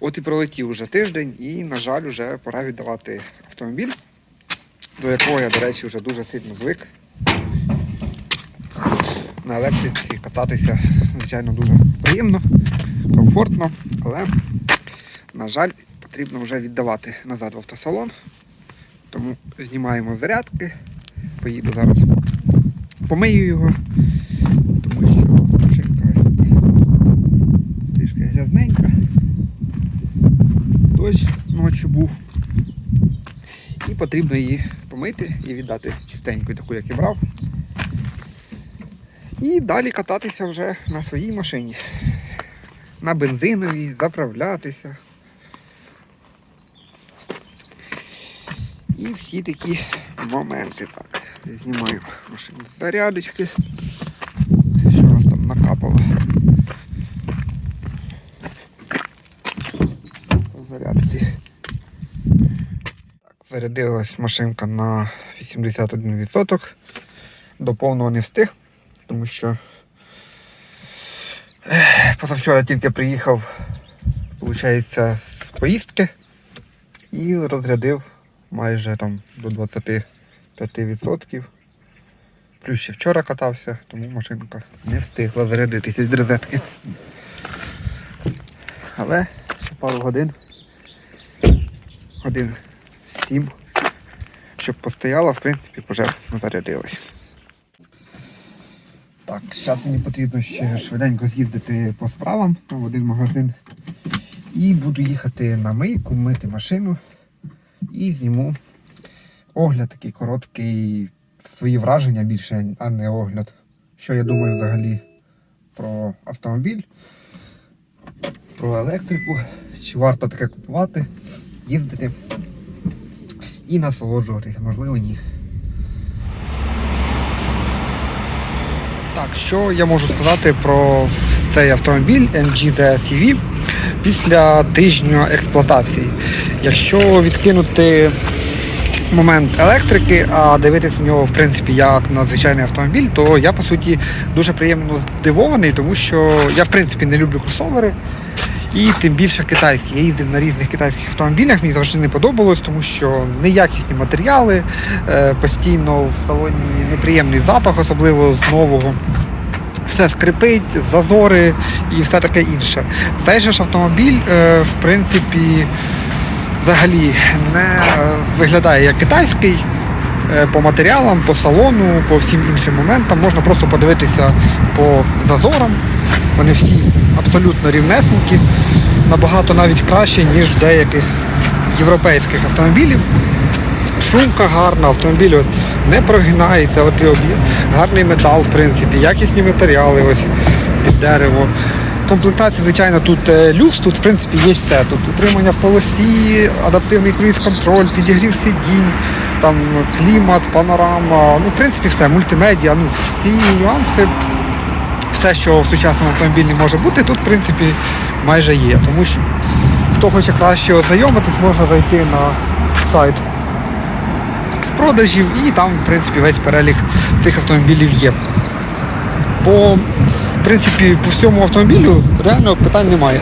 От і пролетів вже тиждень, і, на жаль, вже пора віддавати автомобіль, до якого я, до речі, вже дуже сильно звик. На електриці кататися, звичайно, дуже приємно, комфортно, але, на жаль, потрібно вже віддавати назад в автосалон. Тому знімаємо зарядки. Поїду зараз помию його, тому що машинка ось трішки грязненька. Дощ ночі був. І потрібно її помити і віддати чистенькою, таку, як і брав. І далі кататися вже на своїй машині. На бензиновій, заправлятися. І всі такі моменти. Так, знімаю машину з зарядочки. Що у нас там накапало? Зарядці. Зарядилась машинка на 81%. До не встиг, тому що позавчора тільки приїхав, виходить, з поїздки і розрядив майже там до 25%. Плюс ще вчора катався, тому машинка не встигла зарядитися з розетки. Але ще пару годин. Один 7, щоб постояла, в принципі, вже зарядилась. Так, Зараз мені потрібно ще швиденько з'їздити по справам в один магазин. І буду їхати на мийку, мити машину і зніму огляд такий короткий, свої враження більше, а не огляд. Що я думаю взагалі про автомобіль, про електрику, чи варто таке купувати, їздити і насолоджуватися, можливо, ні. Так, що я можу сказати про цей автомобіль MG ZSEV після тижня експлуатації. Якщо відкинути момент електрики, а дивитися на нього в принципі як на звичайний автомобіль, то я по суті дуже приємно здивований, тому що я в принципі не люблю кросовери. І тим більше китайські. Я їздив на різних китайських автомобілях, мені завжди не подобалось, тому що неякісні матеріали, е, постійно в салоні неприємний запах, особливо з нового. Все скрипить, зазори і все таке інше. Цей же ж автомобіль, е, в принципі, взагалі не виглядає як китайський. Е, По матеріалам, по салону, по всім іншим моментам можна просто подивитися по зазорам. Вони всі абсолютно рівнесенькі, набагато навіть краще, ніж деяких європейських автомобілів. Шумка гарна, автомобіль от не прогинається, от і гарний метал, в принципі, якісні матеріали ось під дерево. Комплектація, звичайно, тут е, люкс, тут в принципі є все. Тут утримання в полосі, адаптивний круїз-контроль, підігрів сидінь, там клімат, панорама, ну в принципі все, мультимедіа, ну всі нюанси все, що в сучасному автомобілі може бути, тут в принципі майже є. Тому що хто хоче краще ознайомитись, можна зайти на сайт з продажів і там, в принципі, весь перелік цих автомобілів є. По, в принципі, по всьому автомобілю реально питань немає.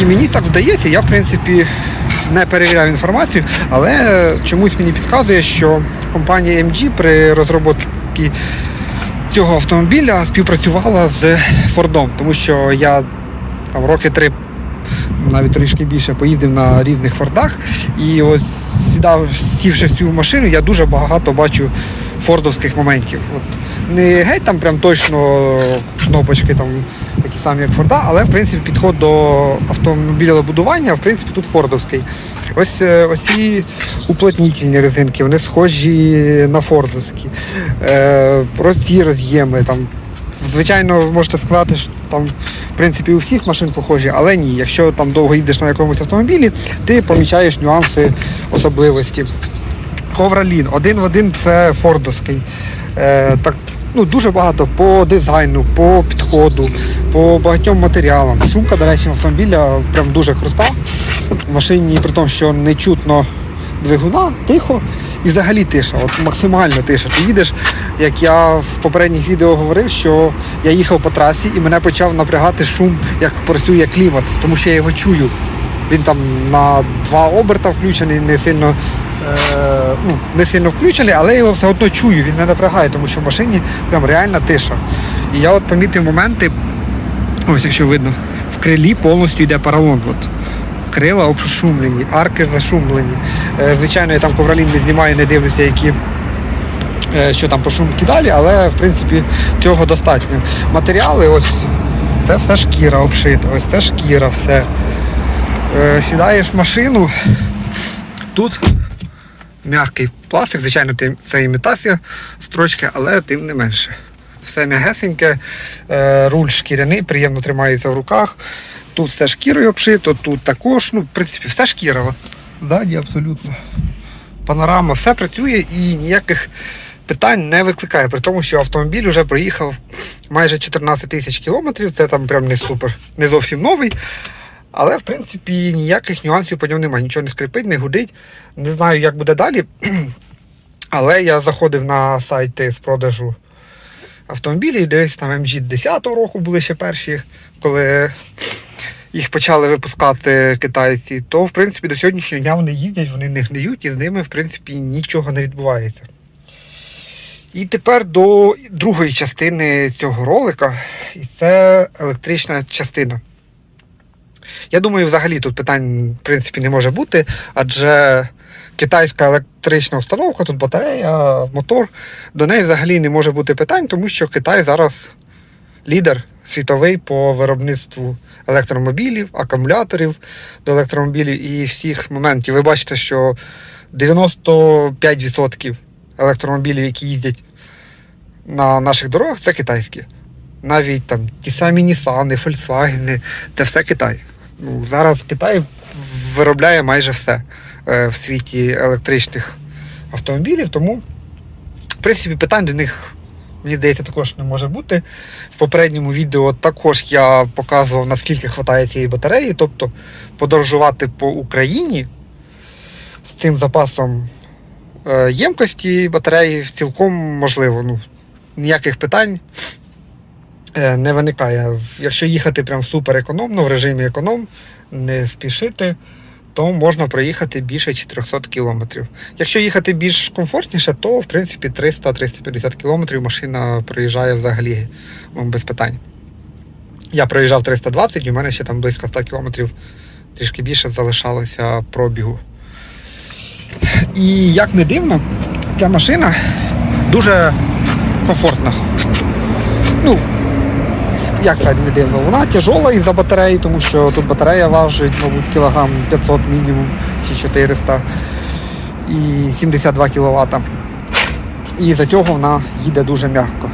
І мені так здається, я в принципі не перевіряв інформацію, але чомусь мені підказує, що компанія MG при розробці цього автомобіля співпрацювала з Фордом, тому що я там роки три, навіть трішки більше, поїздив на різних фордах. І ось сідав, сівши в цю машину, я дуже багато бачу фордовських моментів. От не геть там прям точно кнопочки там такі самі, як Форда, але в принципі підход до автомобілебудування, в принципі, тут фордовський. Ось е, оці уплотнітельні резинки, вони схожі на фордовські. Е, прості роз'єми там. Звичайно, ви можете сказати, що там в принципі у всіх машин похожі, але ні. Якщо там довго їдеш на якомусь автомобілі, ти помічаєш нюанси особливості. Ковралін, один в один це фордовський. Е, так, ну, дуже багато по дизайну, по підходу, по багатьом матеріалам. Шумка, до речі, автомобіля прям дуже крута. В машині, при тому, що не чутно двигуна, тихо. І взагалі тиша, от максимально тиша. Ти їдеш, як я в попередніх відео говорив, що я їхав по трасі і мене почав напрягати шум, як працює клімат, тому що я його чую. Він там на два оберта включений, не сильно, ну, не сильно включений, але я його все одно чую, він не напрягає, тому що в машині прям реальна тиша. І я от помітив моменти, ось якщо видно, в крилі повністю йде поролон. От. Крила обшумлені, арки зашумлені. Е, звичайно, я там ковролін не знімаю, не дивлюся, які е, що там по шумки далі, але в принципі цього достатньо. Матеріали, ось це все шкіра обшита, ось це шкіра, все. Е, Сідаєш в машину, тут м'який пластик, звичайно, це імітація строчки, але тим не менше. Все м'ягесеньке, е, руль шкіряний, приємно тримається в руках. Тут все шкірою обшито, тут також, ну, в принципі, все шкіра. Ззаді абсолютно. Панорама, все працює і ніяких питань не викликає. При тому, що автомобіль вже проїхав майже 14 тисяч кілометрів. Це там прям не супер, не зовсім новий. Але в принципі ніяких нюансів по ньому немає. Нічого не скрипить, не гудить. Не знаю, як буде далі. Але я заходив на сайти з продажу автомобілів, десь там MG 10-го року були ще перші, коли їх почали випускати китайці, то в принципі до сьогоднішнього дня вони їздять, вони не гниють і з ними в принципі нічого не відбувається. І тепер до другої частини цього ролика, і це електрична частина. Я думаю, взагалі тут питань в принципі не може бути, адже китайська електрична установка, тут батарея, мотор, до неї взагалі не може бути питань, тому що Китай зараз лідер світовий по виробництву електромобілів, акумуляторів до електромобілів і всіх моментів. Ви бачите, що 95% електромобілів, які їздять на наших дорогах, це китайські. Навіть там ті самі Нісани, Volkswagen, це все Китай. Ну, зараз Китай виробляє майже все е, в світі електричних автомобілів, тому, в принципі, питань до них, мені здається, також не може бути. В попередньому відео також я показував, наскільки вистачає цієї батареї, тобто подорожувати по Україні з цим запасом е, ємкості батареї цілком можливо. Ну, ніяких питань не виникає. Якщо їхати прям супер економно, в режимі економ, не спішити, то можна проїхати більше 400 кілометрів. Якщо їхати більш комфортніше, то в принципі 300-350 кілометрів машина проїжджає взагалі ну, без питань. Я проїжджав 320, і у мене ще там близько 100 кілометрів трішки більше залишалося пробігу. І як не дивно, ця машина дуже комфортна. Як сказати, не дивно. Вона тяжола із-за батареї, тому що тут батарея важить, мабуть, кілограм 500 мінімум чи 400 і 72 кВт. І за цього вона їде дуже м'яко.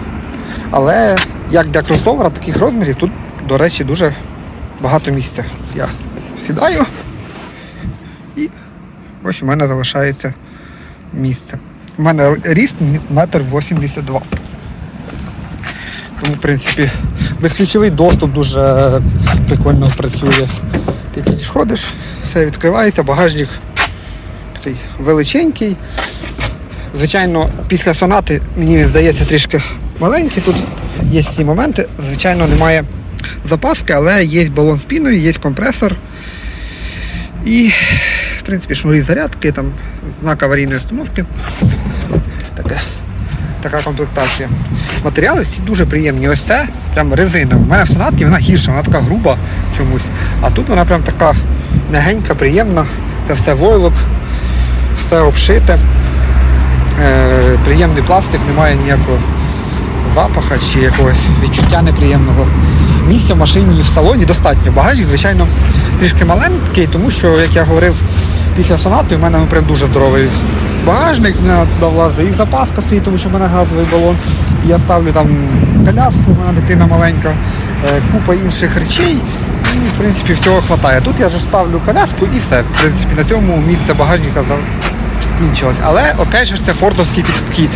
Але як для кросовера таких розмірів, тут, до речі, дуже багато місця. Я сідаю і ось у мене залишається місце. У мене ріст метр 82. Тому, в принципі, безключовий доступ дуже прикольно працює. Ти підходиш, все відкривається, багажник такий величенький. Звичайно, після сонати мені здається трішки маленький. Тут є ці моменти. Звичайно, немає запаски, але є балон з піною, є компресор. І, в принципі, шнурі зарядки, там знак аварійної установки. Таке така комплектація. Матеріали всі дуже приємні. Ось це прям резина. У мене в сонатці вона гірша, вона така груба чомусь. А тут вона прям така м'ягенька, приємна. Це все войлок, все обшите. Е, приємний пластик, немає ніякого запаха чи якогось відчуття неприємного. Місця в машині в салоні достатньо. Багажник, звичайно, трішки маленький, тому що, як я говорив, після сонати у мене ну, прям дуже здоровий багажник, в туди влазить і запаска стоїть, тому що в мене газовий балон. Я ставлю там коляску, у мене дитина маленька, е, купа інших речей. І, в принципі, всього вистачає. Тут я вже ставлю коляску і все. В принципі, на цьому місце багажника закінчилось. Але опять же це фордовський підхід.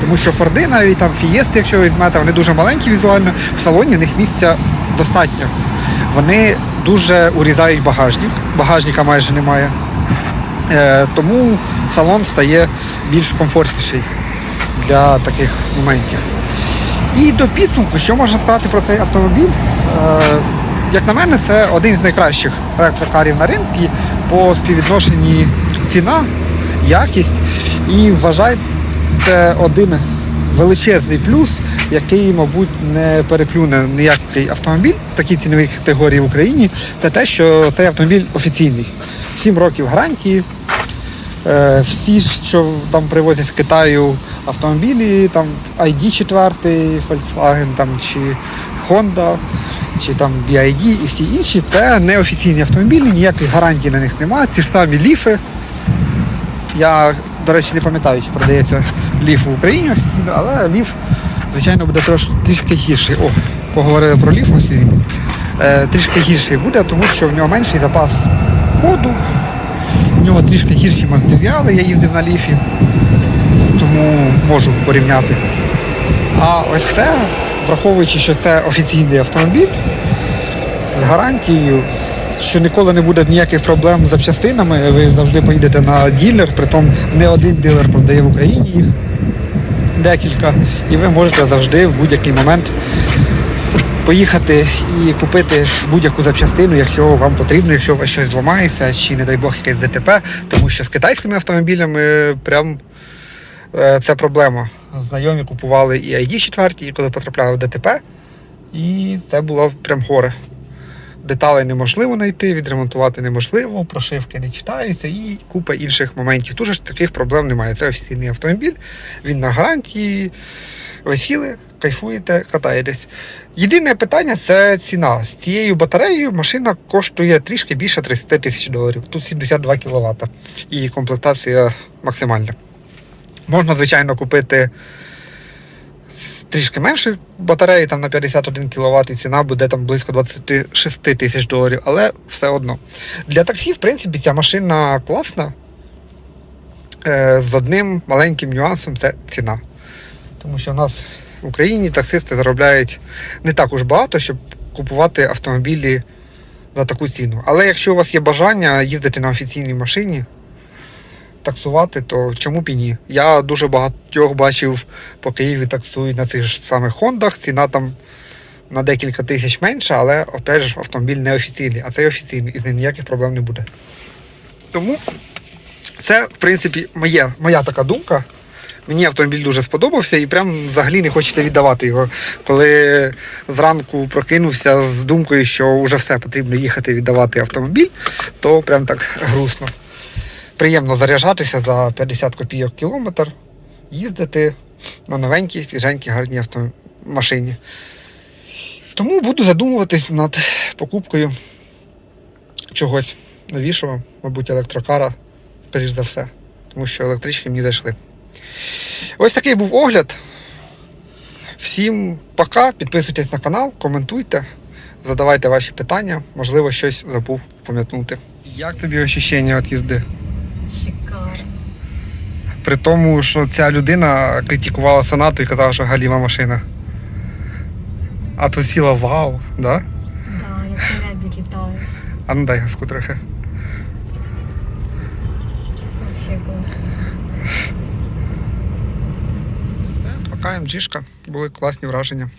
Тому що Форди, навіть там фієсти, якщо візьмете, вони дуже маленькі візуально, в салоні в них місця достатньо. Вони дуже урізають багажник, багажника майже немає. Е, тому салон стає більш комфортніший для таких моментів. І до підсумку, що можна сказати про цей автомобіль? Е, як на мене, це один з найкращих електрокарів на ринку по співвідношенні ціна, якість і вважайте один величезний плюс, який, мабуть, не переплюне ніякий автомобіль в такій ціновій категорії в Україні, це те, що цей автомобіль офіційний. 7 років гарантії. Е, Всі, що там привозять з Китаю автомобілі, там ID 4, Volkswagen там, чи Honda, чи там BID і всі інші, це не офіційні автомобілі, ніяких гарантій на них немає. Ті ж самі ліфи. Я, до речі, не пам'ятаю, чи продається ліф в Україні офіційно, але ліф, звичайно, буде трошки трішки гірший. О, поговорили про ліф ось. Е, трішки гірший буде, тому що в нього менший запас ходу, в нього трішки гірші матеріали, я їздив на ліфі, тому можу порівняти. А ось це, враховуючи, що це офіційний автомобіль з гарантією, що ніколи не буде ніяких проблем з запчастинами, ви завжди поїдете на ділер, притом не один дилер продає в Україні їх декілька, і ви можете завжди в будь-який момент поїхати і купити будь-яку запчастину, якщо вам потрібно, якщо у вас щось зламається, чи, не дай Бог, якесь ДТП, тому що з китайськими автомобілями прям е, це проблема. Знайомі купували і ID 4, і коли потрапляли в ДТП, і це було прям горе. Деталей неможливо знайти, відремонтувати неможливо, прошивки не читаються і купа інших моментів. Тут же ж таких проблем немає. Це офіційний автомобіль, він на гарантії, ви сіли, кайфуєте, катаєтесь. Єдине питання це ціна. З цією батареєю машина коштує трішки більше 30 тисяч доларів. Тут 72 кВт і комплектація максимальна. Можна, звичайно, купити трішки менше батареї, там на 51 кВт, і ціна буде там близько 26 тисяч доларів, але все одно. Для таксі, в принципі, ця машина класна. Е, з одним маленьким нюансом це ціна. Тому що в нас в Україні таксисти заробляють не так уж багато, щоб купувати автомобілі за таку ціну. Але якщо у вас є бажання їздити на офіційній машині, таксувати, то чому б і ні? Я дуже багатьох бачив по Києві таксують на цих ж самих Хондах. Ціна там на декілька тисяч менша, але опять же автомобіль не офіційний, а цей офіційний, і з ним ніяких проблем не буде. Тому це, в принципі, моє, моя така думка. Мені автомобіль дуже сподобався і прям взагалі не хочеться віддавати його. Коли зранку прокинувся з думкою, що вже все потрібно їхати віддавати автомобіль, то прям так грустно. Приємно заряджатися за 50 копійок кілометр, їздити на новенькій, свіженькій, гарній автомашині. Тому буду задумуватись над покупкою чогось новішого, мабуть, електрокара, скоріш за все. Тому що електрички мені зайшли. Ось такий був огляд. Всім пока, підписуйтесь на канал, коментуйте, задавайте ваші питання, можливо, щось забув пам'ятнути. Як тобі ощущення від їзди? Шикарно. При тому, що ця людина критикувала сонату і казала, що галіма машина. А тут сіла вау, да? Да, як в небі літаєш. А ну дай газку трохи. Пока МГшка, були класні враження.